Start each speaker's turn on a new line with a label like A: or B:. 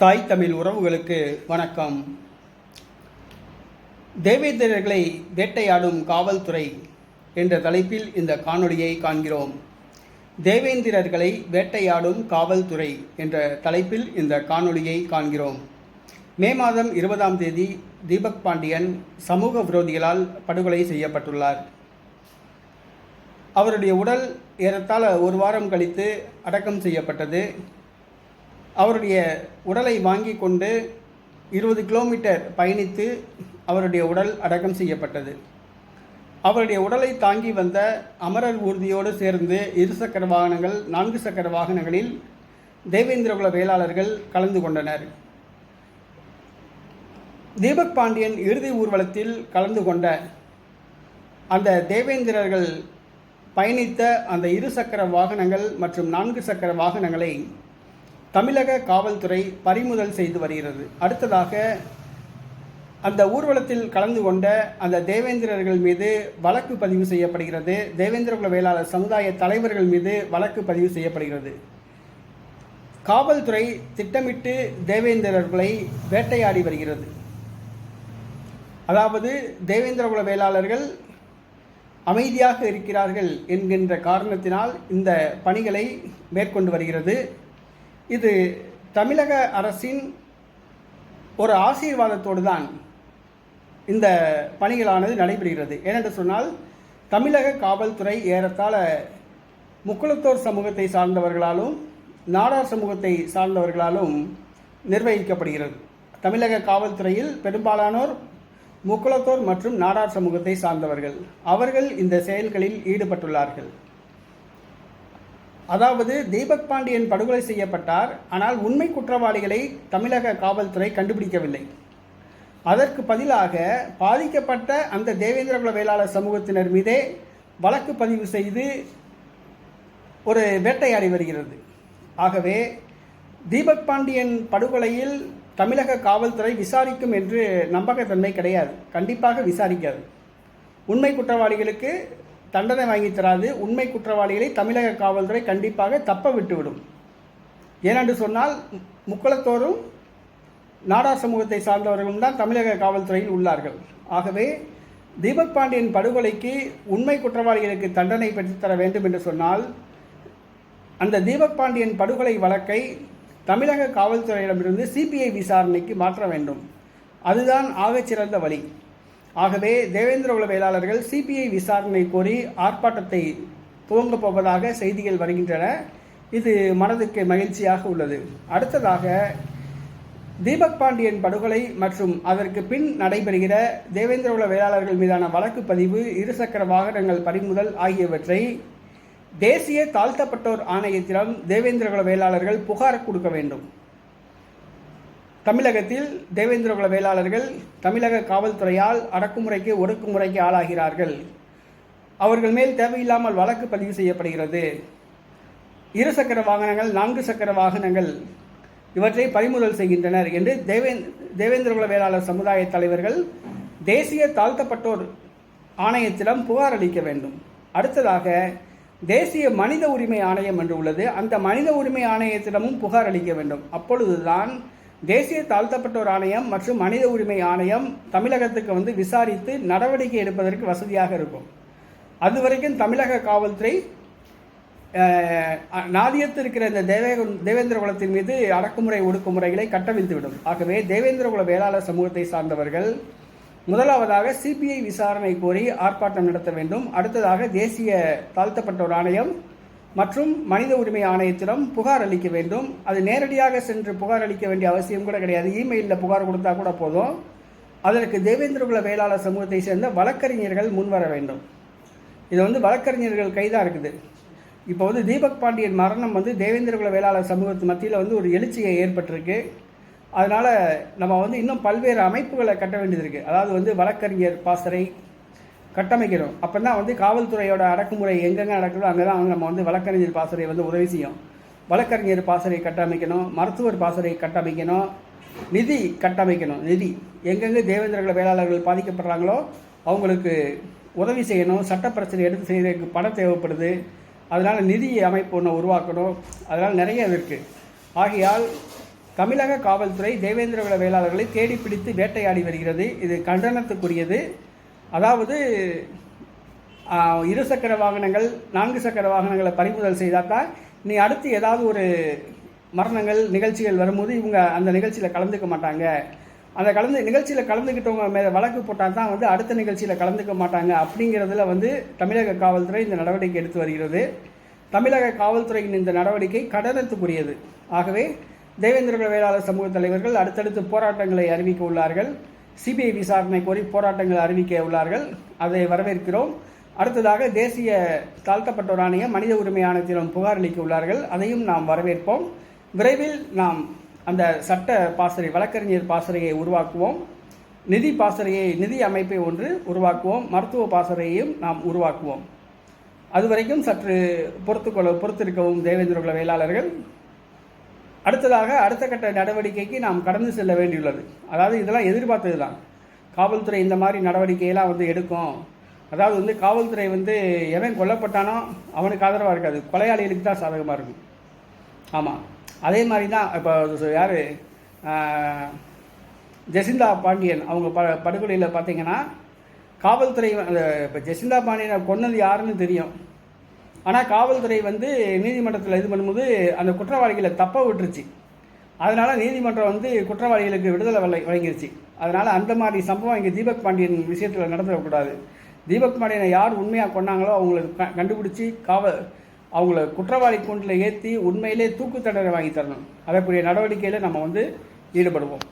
A: தாய் தமிழ் உறவுகளுக்கு வணக்கம். தேவேந்திரர்களை வேட்டையாடும் காவல்துறை என்ற தலைப்பில் இந்த காணொளியை காண்கிறோம். தேவேந்திரர்களை வேட்டையாடும் காவல்துறை என்ற தலைப்பில் இந்த காணொளியை காண்கிறோம். மே மாதம் இருபதாம் தேதி தீபக் பாண்டியன் சமூக விரோதிகளால் படுகொலை செய்யப்பட்டுள்ளார். அவருடைய உடல் ஏறத்தாழ ஒரு வாரம் கழித்து அடக்கம் செய்யப்பட்டது. அவருடைய உடலை வாங்கி கொண்டு இருபது கிலோமீட்டர் பயணித்து அவருடைய உடல் அடக்கம் செய்யப்பட்டது. அவருடைய உடலை தாங்கி வந்த அமரர் ஊர்தியோடு சேர்ந்து இருசக்கர வாகனங்கள் நான்கு சக்கர வாகனங்களில் தேவேந்திரகுல வேளாளர்கள் கலந்து கொண்டனர். தீபக் பாண்டியன் இறுதி ஊர்வலத்தில் கலந்து கொண்ட அந்த தேவேந்திரர்கள் பயணித்த அந்த இரு சக்கர வாகனங்கள் மற்றும் நான்கு சக்கர வாகனங்களை தமிழக காவல்துறை பறிமுதல் செய்து வருகிறது. அடுத்ததாக அந்த ஊர்வலத்தில் கலந்து கொண்ட அந்த தேவேந்திரர்கள் மீது வழக்கு பதிவு செய்யப்படுகிறது. தேவேந்திரகுல வேளாளர் சமுதாய தலைவர்கள் மீது வழக்கு பதிவு செய்யப்படுகிறது. காவல்துறை திட்டமிட்டு தேவேந்திரர்களை வேட்டையாடி வருகிறது. அதாவது தேவேந்திரகுல வேளாளர்கள் அமைதியாக இருக்கிறார்கள் என்கின்ற காரணத்தினால் இந்த பணிகளை மேற்கொண்டு வருகிறது. இது தமிழக அரசின் ஒரு ஆசீர்வாதத்தோடு தான் இந்த பணிகளானது நடைபெறுகிறது. ஏனென்று சொன்னால் தமிழக காவல்துறை ஏறத்தாழ முக்குளத்தோர் சமூகத்தை சார்ந்தவர்களாலும் நாடார் சமூகத்தை சார்ந்தவர்களாலும் நிர்வகிக்கப்படுகிறது. தமிழக காவல்துறையில் பெரும்பாலானோர் முக்குளத்தோர் மற்றும் நாடார் சமூகத்தை சார்ந்தவர்கள். அவர்கள் இந்த செயல்களில் ஈடுபட்டுள்ளார்கள். அதாவது தீபக் பாண்டியன் படுகொலை செய்யப்பட்டார் ஆனால் உண்மை குற்றவாளிகளை தமிழக காவல்துறை கண்டுபிடிக்கவில்லை. அதற்கு பதிலாக பாதிக்கப்பட்ட அந்த தேவேந்திரகுல வேளாளர் சமூகத்தினர் மீதே வழக்கு பதிவு செய்து ஒரு வேட்டையாடி வருகிறது. ஆகவே தீபக் பாண்டியன் படுகொலையில் தமிழக காவல்துறை விசாரிக்கும் என்று நம்பகத்தன்மை கிடையாது. கண்டிப்பாக விசாரிக்காது. உண்மை குற்றவாளிகளுக்கு தண்டனை வாங்கி தராது. உண்மை குற்றவாளிகளை தமிழக காவல்துறை கண்டிப்பாக தப்ப விட்டுவிடும். ஏனென்று சொன்னால் முக்குளத்தோரும் நாடார் சமூகத்தை சார்ந்தவர்களும் தான் தமிழக காவல்துறையில் உள்ளார்கள். ஆகவே தீபக் பாண்டியன் படுகொலைக்கு உண்மை குற்றவாளிகளுக்கு தண்டனை பெற்றுத்தர வேண்டும் என்று சொன்னால் அந்த தீபக் பாண்டியன் படுகொலை வழக்கை தமிழக காவல்துறையிடமிருந்து சிபிஐ விசாரணைக்கு மாற்ற வேண்டும். அதுதான் ஆகச்சிறந்த வழி. ஆகவே தேவேந்திரகுல வேளாளர்கள் சிபிஐ விசாரணை கோரி ஆர்ப்பாட்டத்தை துவங்கப் போவதாக செய்திகள் வருகின்றன. இது மனதுக்கு மகிழ்ச்சியாக உள்ளது. அடுத்ததாக தீபக் பாண்டியன் படுகொலை மற்றும் அதற்கு பின் நடைபெறுகிற தேவேந்திரகுல வேளாளர்கள் மீதான வழக்கு பதிவு இருசக்கர வாகனங்கள் பறிமுதல் ஆகியவற்றை தேசிய தாழ்த்தப்பட்டோர் ஆணையத்திடம் தேவேந்திரகுல வேளாளர்கள் புகார் கொடுக்க வேண்டும். தமிழகத்தில் தேவேந்திரகுல வேளாளர்கள் தமிழக காவல்துறையால் அடக்குமுறைக்கு ஒடுக்குமுறைக்கு ஆளாகிறார்கள். அவர்கள் மேல் தேவையில்லாமல் வழக்கு பதிவு செய்யப்படுகிறது. இரு சக்கர வாகனங்கள் நான்கு சக்கர வாகனங்கள் இவற்றை பறிமுதல் செய்கின்றனர் என்று தேவேந் தேவேந்திரகுல வேளாளர் சமுதாய தலைவர்கள் தேசிய தாழ்த்தப்பட்டோர் ஆணையத்திடம் புகார் அளிக்க வேண்டும். அடுத்ததாக தேசிய மனித உரிமை ஆணையம் என்று உள்ளது. அந்த மனித உரிமை ஆணையத்திடமும் புகார் அளிக்க வேண்டும். அப்பொழுதுதான் தேசிய தாழ்த்தப்பட்டோர் ஆணையம் மற்றும் மனித உரிமை ஆணையம் தமிழகத்துக்கு வந்து விசாரித்து நடவடிக்கை எடுப்பதற்கு வசதியாக இருக்கும். அது வரைக்கும் தமிழக காவல்துறை நாதியத்து இருக்கிற இந்த தேவே தேவேந்திர குலத்தின் மீது அடக்குமுறை ஒடுக்குமுறைகளை கட்டவிழ்த்துவிடும். ஆகவே தேவேந்திரகுல வேளாளர் சமூகத்தை சார்ந்தவர்கள் முதலாவதாக சிபிஐ விசாரணை கோரி ஆர்ப்பாட்டம் நடத்த வேண்டும். அடுத்ததாக தேசிய தாழ்த்தப்பட்டோர் ஆணையம் மற்றும் மனித உரிமை ஆணையத்திடம் புகார் அளிக்க வேண்டும். அது நேரடியாக சென்று புகார் அளிக்க வேண்டிய அவசியம் கூட கிடையாது. இமெயிலில் புகார் கொடுத்தா கூட போதும். அதற்கு தேவேந்திரகுல வேளாளர் சமூகத்தை சேர்ந்த வழக்கறிஞர்கள் முன்வர வேண்டும். இது வந்து வழக்கறிஞர்கள் கைதாக இருக்குது. இப்போ வந்து தீபக் பாண்டியன் மரணம் வந்து தேவேந்திரகுல வேளாளர் சமூகத்து மத்தியில் வந்து ஒரு எழுச்சியை ஏற்பட்டிருக்கு. அதனால் நம்ம வந்து இன்னும் பல்வேறு அமைப்புகளை கட்ட வேண்டியது இருக்குது அதாவது வந்து வழக்கறிஞர் பாசறை கட்டமைக்கிறோம். அப்போ தான் வந்து காவல்துறையோட அடக்குமுறை எங்கெங்கே நடக்குதோ அங்கே தான் வந்து நம்ம வந்து வழக்கறிஞர் பாசறை வந்து உதவி செய்யும். வழக்கறிஞர் பாசறை கட்டமைக்கணும் மருத்துவர் பாசறை கட்டமைக்கணும் நிதி கட்டமைக்கணும். நிதி. எங்கெங்கே தேவேந்திரகுல வேளாளர்கள் பாதிக்கப்படுறாங்களோ அவங்களுக்கு உதவி செய்யணும். சட்ட பிரச்சனை எடுத்து செய்கிறதுக்கு பணம் தேவைப்படுது. அதனால் நிதி அமைப்பு ஒன்று உருவாக்கணும். அதனால் நிறைய இருக்குது ஆகையால் தமிழக காவல்துறை தேவேந்திரகுல வேளாளர்களை தேடி பிடித்து வேட்டையாடி வருகிறது. இது கண்டனத்துக்குரியது. அதாவது இருசக்கர இரு சக்கர வாகனங்கள் நான்கு சக்கர வாகனங்களை பறிமுதல் செய்தால் தான் நீ அடுத்து ஏதாவது ஒரு மரணங்கள் நிகழ்ச்சிகள் வரும்போது இவங்க அந்த நிகழ்ச்சியில் கலந்துக்க மாட்டாங்க. அந்த கலந்து நிகழ்ச்சியில் கலந்துக்கிட்டவங்க மேலே வழக்கு போட்டால் தான் வந்து அடுத்த நிகழ்ச்சியில் கலந்துக்க மாட்டாங்க அப்படிங்கிறதுல வந்து தமிழக காவல்துறை இந்த நடவடிக்கை எடுத்து வருகிறது. தமிழக காவல்துறையின் இந்த நடவடிக்கை கடனத்துக்குரியது. ஆகவே தேவேந்திர வேளாளர் சமூக தலைவர்கள் அடுத்தடுத்து போராட்டங்களை அறிவிக்க உள்ளார்கள். சிபிஐ விசாரணை கோரி போராட்டங்கள் அறிவிக்க உள்ளார்கள். அதை வரவேற்கிறோம். அடுத்ததாக தேசிய தாழ்த்தப்பட்டோர் ஆணையம் மனித உரிமை ஆணையத்திடம் புகார் அளிக்க உள்ளார்கள். அதையும் நாம் வரவேற்போம். விரைவில் நாம் அந்த சட்ட பாசறை வழக்கறிஞர் பாசறையை உருவாக்குவோம். நிதி பாசறையை நிதி அமைப்பை ஒன்று உருவாக்குவோம். மருத்துவ பாசறையையும் நாம் உருவாக்குவோம். அதுவரைக்கும் சற்று பொறுத்துக்கொள்ள பொறுத்திருக்கவும் தேவேந்திரகுல வேளாளர்கள். அடுத்ததாக அடுத்த கட்ட நடவடிக்கைக்கு நாம் கடந்து செல்ல வேண்டியுள்ளது. அதாவது இதெல்லாம் எதிர்பார்த்தது தான் காவல்துறை இந்த மாதிரி நடவடிக்கையெல்லாம் வந்து எடுக்கும். அதாவது வந்து காவல்துறை வந்து எவன் கொல்லப்பட்டானோ அவனுக்கு ஆதரவாக இருக்காது. கொலையாளிகளுக்கு தான் சாதகமாக இருக்கும். ஆமாம் அதே மாதிரி தான் இப்போ யார்? ஜெசிந்தா பாண்டியன் அவங்க ப படுகொலையில் பார்த்தீங்கன்னா காவல்துறை அந்த இப்போ ஜெசிந்தா பாண்டியனை கொன்னது யாருன்னு தெரியும். ஆனால் காவல்துறை வந்து நீதிமன்றத்தில் இது பண்ணும்போது அந்த குற்றவாளிகளை தப்ப விட்டுருச்சு. அதனால் நீதிமன்றம் வந்து குற்றவாளிகளுக்கு விடுதலை வழ வழங்கிருச்சு. அதனால் அந்த மாதிரி சம்பவம் இங்கே தீபக் பாண்டியன் விஷயத்தில் நடந்துடக்கூடாது தீபக் பாண்டியனை யார் உண்மையாக கொன்னாங்களோ அவங்கள கண்டுபிடிச்சி காவல் அவங்கள குற்றவாளி கூண்டில் ஏற்றி உண்மையிலே தூக்கு தண்டனை வாங்கி தரணும். அதற்குரிய நடவடிக்கையில் நம்ம வந்து ஈடுபடுவோம்.